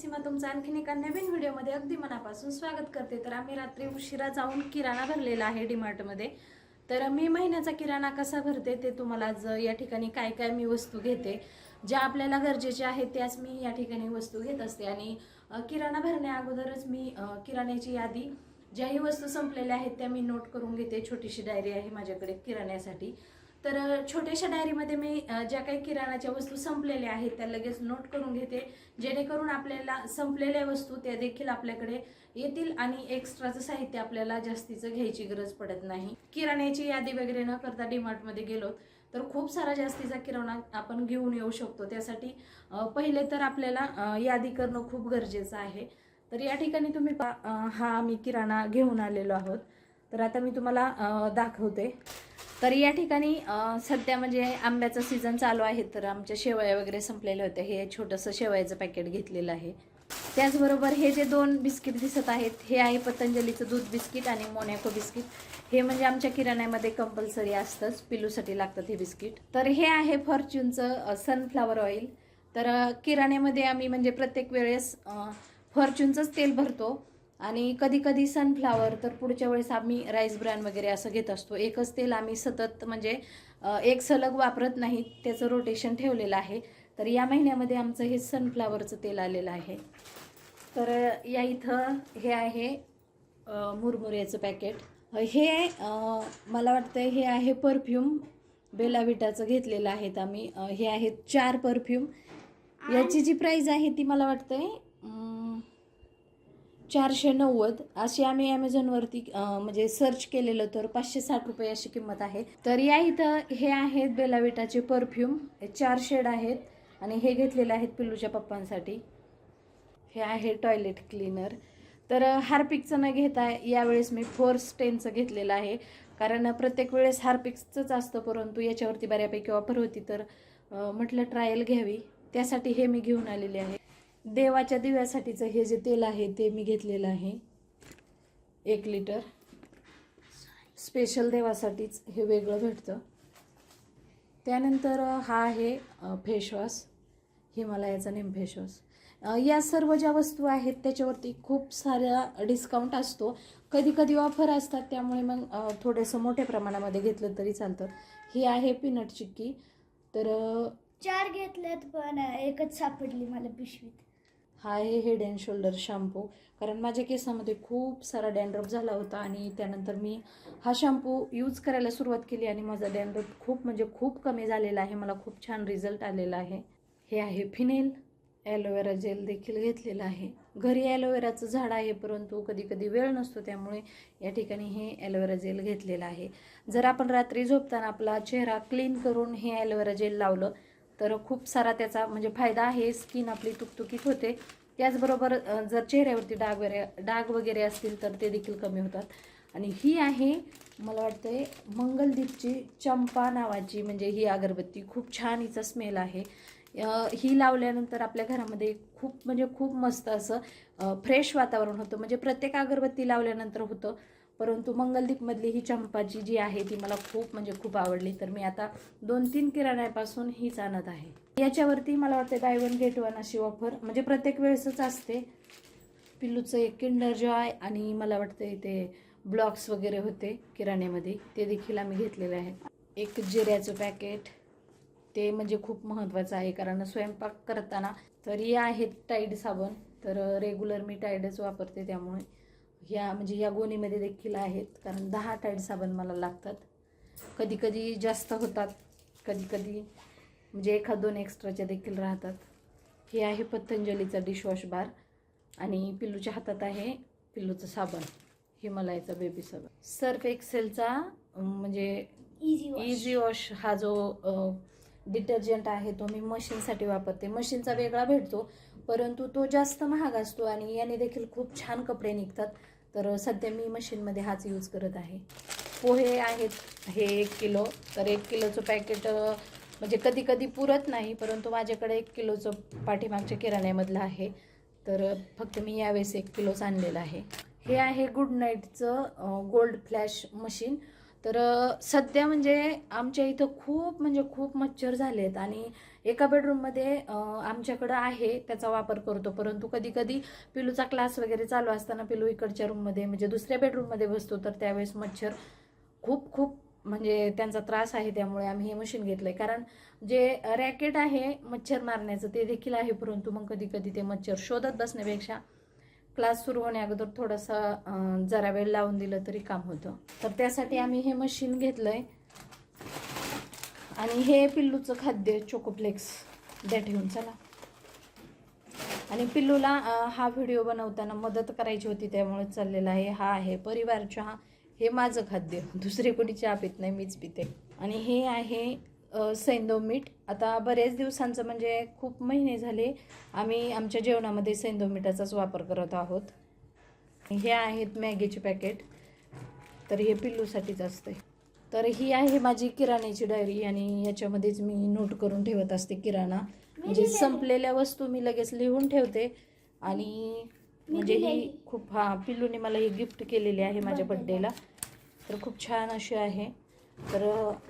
सीमा तुमचं आणखीन एका नवीन व्हिडिओमध्ये अगदी मनापासून स्वागत करते. तर आम्ही रात्री उशिरा जाऊन किराणा भरलेला आहे डीमार्टमध्ये. तर मी महिन्याचा किराणा कसा भरते ते तुम्हाला आज या ठिकाणी काय काय मी वस्तू घेते ज्या आपल्याला गरजेच्या आहेत त्याच मी या ठिकाणी वस्तू घेत असते. आणि किराणा भरण्या अगोदरच मी किराण्याची यादी ज्याही वस्तू संपलेल्या आहेत त्या मी नोट करून घेते. छोटीशी डायरी आहे माझ्याकडे किराण्यासाठी. तर छोट्याशा डायरीमध्ये मी ज्या काही किराणाच्या वस्तू संपलेल्या आहेत त्या लगेच नोट करून घेते. जेणेकरून आपल्याला संपलेल्या वस्तू त्या देखील आपल्याकडे येतील आणि एक्स्ट्राचं साहित्य आपल्याला जास्तीचं घ्यायची गरज पडत नाही. किराण्याची यादी वगैरे न करता डीमार्टमध्ये गेलो तर खूप सारा जास्तीचा किराणा आपण घेऊन येऊ शकतो. त्यासाठी पहिले तर आपल्याला यादी करणं खूप गरजेचं आहे. तर या ठिकाणी तुम्ही पा हा आम्ही किराणा घेऊन आलेलो आहोत. तर आता मी तुम्हाला दाखवते. तर या ठिकाणी सध्या म्हणजे आंब्याचा सीझन चालू आहे तर आमच्या शेवया वगैरे संपलेल्या होत्या. हे छोटंसं शेवयाचं पॅकेट घेतलेलं आहे. त्याचबरोबर हे जे दोन बिस्किट दिसत आहेत हे आहे पतंजलीचं दूध बिस्किट आणि मोनॅको बिस्किट. हे म्हणजे आमच्या किराण्यामध्ये कंपल्सरी असतंच पिलूसाठी लागतात हे बिस्किट. तर हे आहे फॉर्च्यूनचं सनफ्लावर ऑइल तर किराण्यामध्ये आम्ही म्हणजे प्रत्येक वेळेस अ, फॉर्च्यूनचंच तेल भरतो. आणि कधी कधी सनफ्लावर तर पुढच्या वेळेस आम्ही राईस ब्रँड वगैरे असं घेत असतो. एकच तेल आम्ही सतत म्हणजे एक सलग वापरत नाही त्याचं रोटेशन ठेवलेलं आहे. तर या महिन्यामध्ये आमचं हे सनफ्लावरचं तेल आलेलं आहे. तर या इथं हे आहे मुरमुऱ्याचं पॅकेट हे मला वाटतं हे आहे परफ्यूम बेलाविटाचं घेतलेलं आहेत आम्ही. हे आहेत चार परफ्यूम याची जी प्राईज आहे ती मला वाटतं आहे चारशे नव्वद अशी आम्ही ॲमेझॉनवरती म्हणजे सर्च केलेलं तर पाचशे साठ रुपये अशी किंमत आहे. तर या इथं हे आहेत बेलाविटाचे परफ्यूम हे चार शेड आहेत आणि हे घेतलेले आहेत पिल्लूच्या पप्पांसाठी. हे आहे टॉयलेट क्लीनर तर हार्पिकचं न घेता यावेळेस मी फोर स्टेनचं घेतलेलं आहे. कारण प्रत्येक वेळेस हार्पिक्सचंच असतं परंतु याच्यावरती बऱ्यापैकी ऑफर होती तर म्हटलं ट्रायल घ्यावी. त्यासाठी हे मी घेऊन आलेले आहे. देवाच्या दिव्यासाठीचं हे जे तेल आहे ते मी घेतलेलं आहे. एक लिटर. स्पेशल देवासाठीच हे वेगळं भेटतं. त्यानंतर हा आहे फेशवॉश. हिमालयाचा नेम फेशवॉश या सर्व ज्या वस्तू आहेत त्याच्यावरती खूप साऱ्या डिस्काउंट असतो. कधी कधी ऑफर असतात त्यामुळे मग थोडंसं मोठ्या प्रमाणामध्ये घेतलं तरी चालतं. ही आहे पीनट चिक्की. तर चार घेतल्यात पण एकच सापडली मला पिशवीत. हा आहे हेड अँड शोल्डर शॅम्पू. कारण माझ्या केसामध्ये खूप सारा डॅन्ड्रफ झाला होता आणि त्यानंतर मी हा शॅम्पू यूज करायला सुरुवात केली आणि माझा डॅन्ड्रफ खूप म्हणजे खूप कमी झालेला आहे. मला खूप छान रिझल्ट आलेला आहे. हे आहे फिनेल ॲलोवेरा जेल देखील घेतलेलं आहे. घरी ॲलोवेराचं झाड आहे परंतु कधी कधी वेळ नसतो त्यामुळे या ठिकाणी हे ॲलोवेरा जेल घेतलेलं आहे. जर आपण रात्री झोपताना आपला चेहरा क्लीन करून हे ॲलोवेरा जेल लावलं तर खूप सारा त्याचा म्हणजे फायदा आहे स्किन आपली तुकतुकीत होते. त्याचबरोबर जर चेहऱ्यावरती डाग वगैरे डाग वगैरे असतील तर ते देखील कमी होतात. आणि ही आहे मला वाटतंय मंगलदीपची चंपा नावाची म्हणजे ही अगरबत्ती. खूप छान हिचा स्मेल आहे. ही लावल्यानंतर आपल्या घरामध्ये खूप म्हणजे खूप मस्त असं फ्रेश वातावरण होतं. म्हणजे प्रत्येक अगरबत्ती लावल्यानंतर होतं. परंतु मंगलदीपमधली ही चंपाची जी आहे ती मला खूप म्हणजे खूप आवडली. तर मी आता दोन तीन किराण्यापासून हीच आणत आहे. याच्यावरती मला वाटतं बाय वन गेट वन अशी ऑफर म्हणजे प्रत्येक वेळेसच असते. पिल्लूचं एक किंडर जॉय आणि मला वाटतं ते ब्लॉक्स वगैरे होते किराण्यामध्ये. ते देखील आम्ही घेतलेले आहेत एक जिऱ्याचं पॅकेट ते म्हणजे खूप महत्त्वाचं आहे कारण स्वयंपाक करताना तरी आहेत टाईड साबण तर रेग्युलर मी टाईडच वापरते त्यामुळे. ह्या म्हणजे या गोणीमध्ये देखील आहेत. कारण दहा टाईड साबण मला लागतात. कधी कधी जास्त होतात. कधी कधी म्हणजे एखाद दोन एक्स्ट्राच्या देखील राहतात. हे आहे पतंजलीचा डिशवॉश बार आणि पिल्लूच्या हातात आहे पिल्लूचं साबण. हिमालयाचा बेबी साबण. सर्फ एक्सेलचा म्हणजे इझी इझी वॉश हा जो डिटर्जंट आहे तो मी मशीनसाठी वापरते. मशीनचा वेगळा भेटतो. परंतु तो जास्त महाग असतो आणि याने देखील खूप छान कपडे निघतात. तर सध्या मी मशीनमध्ये हाच यूज करत आहे. पोहे आहेत हे एक किलो. तर एक किलोचं पॅकेट म्हणजे कधी कधी पुरत नाही परंतु माझ्याकडे एक किलोचं पाठीमागच्या किराण्यामधलं आहे. तर फक्त मी यावेळेस एक किलोच आणलेलं आहे. हे आहे गुड नाईटचं गोल्ड फ्लॅश मशीन तर सध्या म्हणजे आमच्या इथं खूप म्हणजे खूप मच्छर झालेत आणि एका बेडरूममध्ये आमच्याकडं आहे त्याचा वापर करतो. परंतु कधी कधी पिलूचा क्लास वगैरे चालू असताना पिलू इकडच्या रूममध्ये म्हणजे दुसऱ्या बेडरूममध्ये बसतो तर त्यावेळेस मच्छर खूप खूप म्हणजे त्यांचा त्रास आहे त्यामुळे आम्ही हे मशीन घेतलं आहे कारण जे रॅकेट आहे मच्छर मारण्याचं ते देखील आहे परंतु मग कधी कधी ते मच्छर शोधत बसण्यापेक्षा क्लास सुरू होण्या अगोदर थोडासा जरा वेळ लावून दिलं तरी काम होतं. तर त्यासाठी आम्ही हे मशीन घेतलंय. आणि हे पिल्लूचं खाद्य चोकोप्लेक्स द्या ठेवून चला. आणि पिल्लूला हा व्हिडिओ बनवताना मदत करायची होती त्यामुळे चाललेला आहे. हा आहे परिवार चहा हे माझं खाद्य. दुसरे कोणी चहा पित नाही मीच पिते. आणि हे आहे सैंदव मीठ. आता बरेच दिवसांचं म्हणजे खूप महिने झाले आम्ही आमच्या जेवणामध्ये सैंदव मिठाचाच वापर करत आहोत. हे आहेत मॅगीचे पॅकेट. तर हे पिल्लूसाठीच असते तर ही आहे माझी किराण्याची डायरी आणि याच्यामध्येच मी नोट करून ठेवत असते किराणा. म्हणजे. संपलेल्या वस्तू मी लगेच लिहून ठेवते. आणि म्हणजे ही. खूप हा पिल्लूने मला ही गिफ्ट केलेली आहे माझ्या बड्डेला तर खूप छान अशी आहे. तर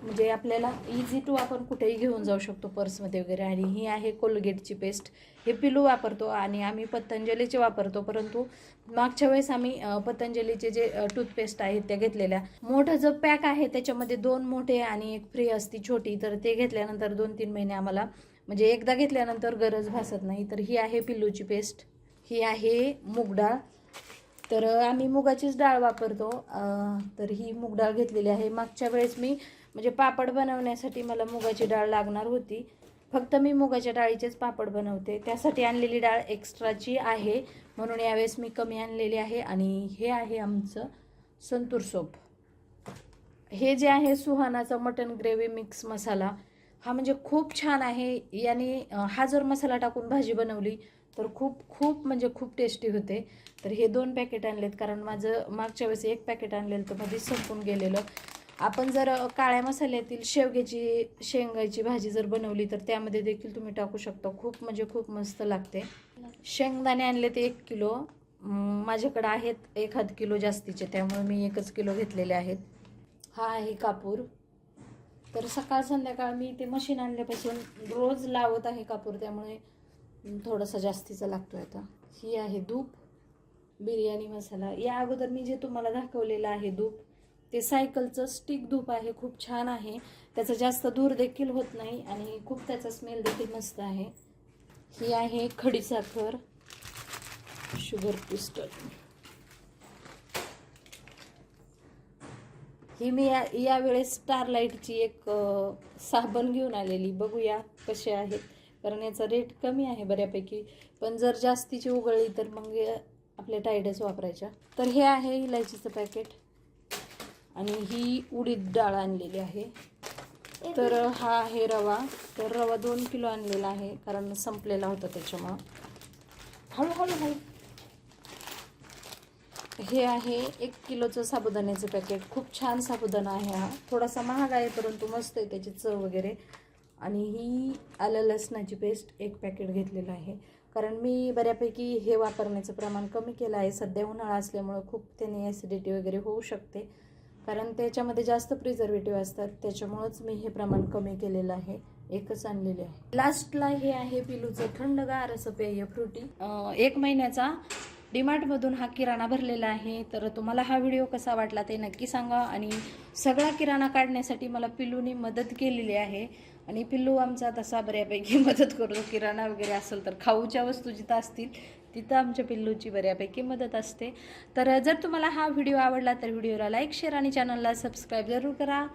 म्हणजे आपल्याला इझी टू आपण कुठेही घेऊन जाऊ शकतो पर्समध्ये वगैरे आणि ही आहे कोलगेटची पेस्ट. हे पिलू वापरतो आणि आम्ही पतंजलीचे वापरतो परंतु मागच्या वेळेस आम्ही पतंजलीचे जे टूथपेस्ट आहेत त्या घेतलेल्या. मोठं जो पॅक आहे त्याच्यामध्ये दोन मोठे आणि एक फ्री असती छोटी तर ते घेतल्यानंतर दोन तीन महिने आम्हाला म्हणजे एकदा घेतल्यानंतर गरज भासत नाही. तर ही आहे पिल्लूची पेस्ट ही आहे मूग डाळ. तर आम्ही मुगाचीच डाळ वापरतो. तर ही मूग डाळ घेतलेली आहे. मागच्या वेळेस मी म्हणजे पापड बनवण्यासाठी मला मुगाची डाळ लागणार होती. फक्त मी मुगाच्या डाळीचेच पापड बनवते. त्यासाठी आणलेली डाळ एक्स्ट्राची आहे. म्हणून यावेळेस मी कमी आणलेली आहे. आणि हे आहे आमचं संतूर सोप. हे जे आहे सुहानाचा मटन ग्रेव्ही मिक्स मसाला. हा म्हणजे खूप छान आहे. याने हा जर मसाला टाकून भाजी बनवली तर खूप खूप म्हणजे खूप टेस्टी होते. तर हे दोन पॅकेट आणलेत कारण माझं मागच्या वेळेस एक पॅकेट आणलेलं तर मध्येच संपून गेलेलं. आपण जर काळ्या मसाल्यातील शेवग्याची शेंगाची भाजी जर बनवली तर त्यामध्ये देखील तुम्ही टाकू शकता. खूप म्हणजे खूप मस्त लागते. शेंगदाणे आणले ते एक किलो. माझ्याकडे आहेत एखाद किलो जास्तीचे त्यामुळे मी एकच किलो घेतलेले आहेत. हा आहे कापूर. तर सकाळ संध्याकाळ मी ते मशीन आणल्यापासून रोज लावत आहे कापूर त्यामुळे थोडासा जास्तीचा लागतो आता. ही आहे धूप बिर्याणी मसाला. या अगोदर मी जे तुम्हाला दाखवलेलं आहे धूप ते सायकलचं स्टिक धूप आहे खूप छान आहे. त्याचा जास्त धूर देखील होत नाही आणि खूप त्याचा स्मेल देखील मस्त आहे. ही आहे खडीसाखर शुगर पिस्टल ही मी या यावेळेस स्टारलाईटची एक साबण घेऊन आलेली. बघूया कसे आहेत. कारण याचा रेट कमी आहे बऱ्यापैकी. पण जर जास्तीची उघळली तर मग आपल्या टायडच वापरायच्या. तर हे आहे इलायचीचं पॅकेट आणि ही उडीद डाळ आणलेली आहे. तर हा आहे रवा. तर रवा दोन किलो आणलेला आहे. कारण संपलेला होता त्याच्यामुळं. हळूहळू हळू हे आहे एक किलोचं साबुदाण्याचं पॅकेट खूप छान साबुदाणा आहे हा. थोडासा महाग आहे परंतु मस्त आहे त्याची चव वगैरे. आणि ही आलं लसणाची पेस्ट एक पॅकेट घेतलेलं आहे. कारण मी बऱ्यापैकी हे वापरण्याचं प्रमाण कमी केलं आहे. सध्या उन्हाळा असल्यामुळं खूप त्याने ॲसिडिटी वगैरे होऊ शकते. कारण त्याच्यामध्ये जास्त प्रिझर्वेटिव्ह असतात. त्याच्यामुळंच मी हे प्रमाण कमी केलेलं आहे. एकच आणलेले आहे. लास्टला हे आहे पिलूचं थंडगार असं पेय फ्रुटी. एक महिन्याचा डीमार्टमधून हा किराणा भरलेला आहे. तर तुम्हाला हा व्हिडिओ कसा वाटला ते नक्की सांगा. आणि सगळा किराणा काढण्यासाठी मला पिल्लूनी मदत केलेली आहे. आणि पिल्लू आमचा तसा बऱ्यापैकी मदत करतो. किराणा वगैरे असेल तर खाऊच्या वस्तू जिथं असतील तिथं आमच्या पिल्लूची बऱ्यापैकी मदत असते. तर जर तुम्हाला हा व्हिडिओ आवडला तर व्हिडिओला लाईक शेअर आणि चॅनलला सबस्क्राईब जरूर करा.